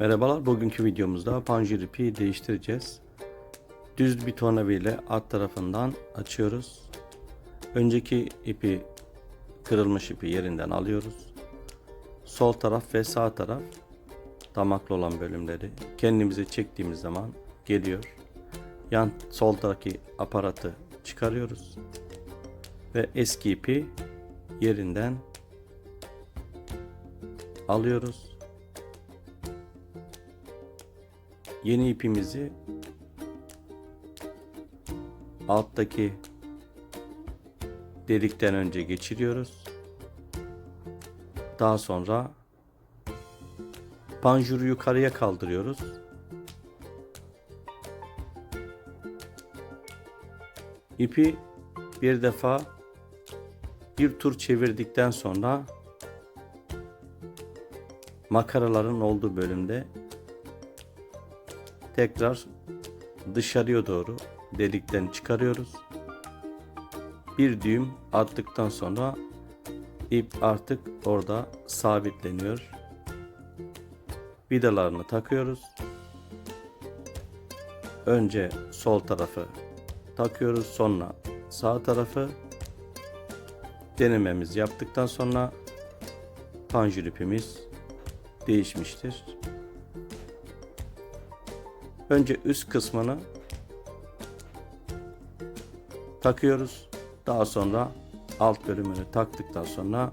Merhabalar, bugünkü videomuzda panjur ipi değiştireceğiz. Düz bir tornavida alt tarafından açıyoruz. Önceki ipi, kırılmış ipi yerinden alıyoruz. Sol taraf ve sağ taraf damaklı olan bölümleri kendimize çektiğimiz zaman geliyor. Yan sol taraftaki aparatı çıkarıyoruz. Ve eski ipi yerinden alıyoruz. Yeni ipimizi alttaki delikten önce geçiriyoruz. Daha sonra panjuru yukarıya kaldırıyoruz. İpi bir defa bir tur çevirdikten sonra makaraların olduğu bölümde tekrar dışarıya doğru delikten çıkarıyoruz. Bir düğüm attıktan sonra ip artık orada sabitleniyor. Vidalarını takıyoruz. Önce sol tarafı takıyoruz, sonra sağ tarafı denememizi yaptıktan sonra panjur ipimiz değişmiştir. Önce üst kısmını takıyoruz. Daha sonra alt bölümünü taktıktan sonra